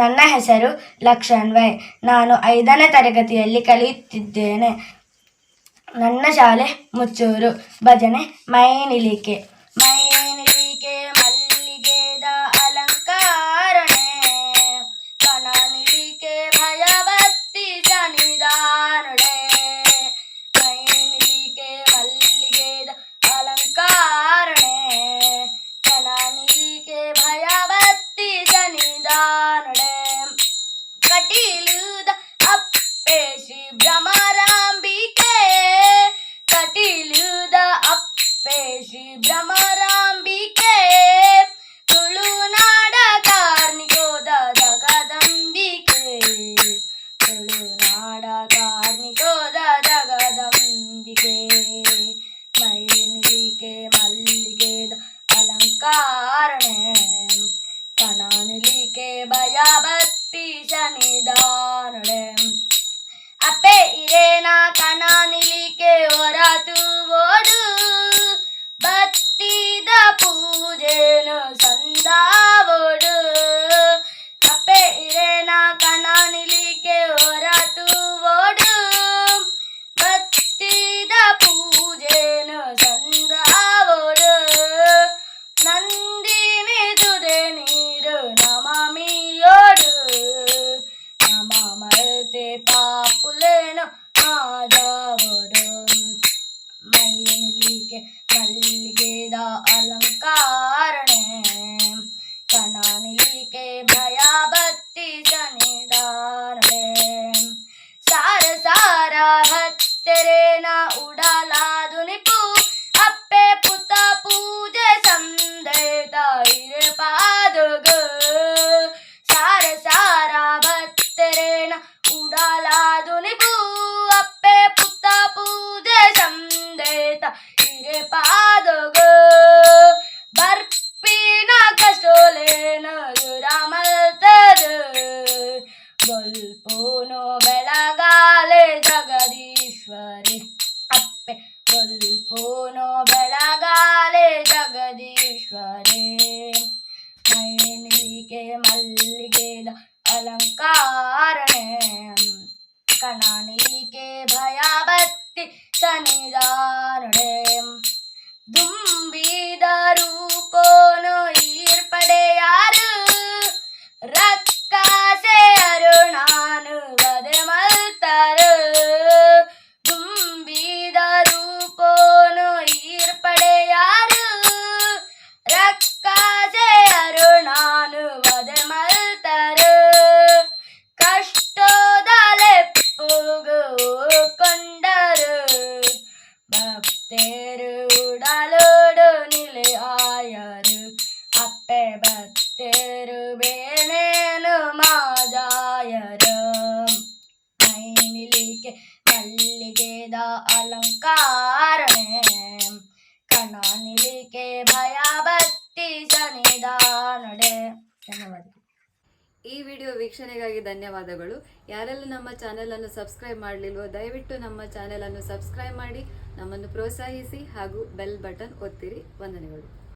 ನನ್ನ ಹೆಸರು ಲಕ್ಷಣ್ ವೈ ನಾನು ಐದನೇ ತರಗತಿಯಲ್ಲಿ ಕಲಿಯುತ್ತಿದ್ದೇನೆ ನನ್ನ ಶಾಲೆ ಮುಚ್ಚೂರು ಭಜನೆ ಮೈನಿಲಿಕೆ. ఆడకార్మికోద జగదంబికే മൈനിലികെ മല്ലികേത് അലങ്കാരണേ കണാനിലികെ ഭയഭക്തി ശനിദാനടേ അപ്പേ ഇരേന കണാനിലികെ ഒരാത്തു ഓടൂ ಮೈನಿಲಿಕೆ ಮಲ್ಲಿಗೆದ ಅಲಂಕಾರಣೆ ಕಣನಿಲಿಕೆ ಭಯ ಭಕ್ತಿ ಶನಿದಾರಣೆ ಸಾರ ಸಾರ ಭಕ್ತರೇನ ಉಡಲಾದು ಜಗದೀಶ್ವರಿ ಮೈನಿಗೆ ಮಲ್ಲಿಗೆದ ಅಲಂಕಾರಣೆ ಕಣನಿಗೆ ಭಯ ಭಕ್ತಿ ಬೇನೇನು ಮಾಜಾಯರು. ಮೈನಿಲಿಕೆ ಮಲ್ಲಿಗೆದ ಅಲಂಕಾರಣೆ ಕಣನಿಲಿಕೆ ಭಯ ಭಕ್ತಿ ಈ ವಿಡಿಯೋ ವೀಕ್ಷಣೆಗಾಗಿ ಧನ್ಯವಾದಗಳು. ಯಾರೆಲ್ಲ ನಮ್ಮ ಚಾನೆಲನ್ನು ಸಬ್ಸ್ಕ್ರೈಬ್ ಮಾಡಲಿಲ್ವೋ, ದಯವಿಟ್ಟು ನಮ್ಮ ಚಾನೆಲನ್ನು ಸಬ್ಸ್ಕ್ರೈಬ್ ಮಾಡಿ, ನಮ್ಮನ್ನು ಪ್ರೋತ್ಸಾಹಿಸಿ ಹಾಗೂ ಬೆಲ್ ಬಟನ್ ಒತ್ತಿರಿ. ವಂದನೆಗಳು.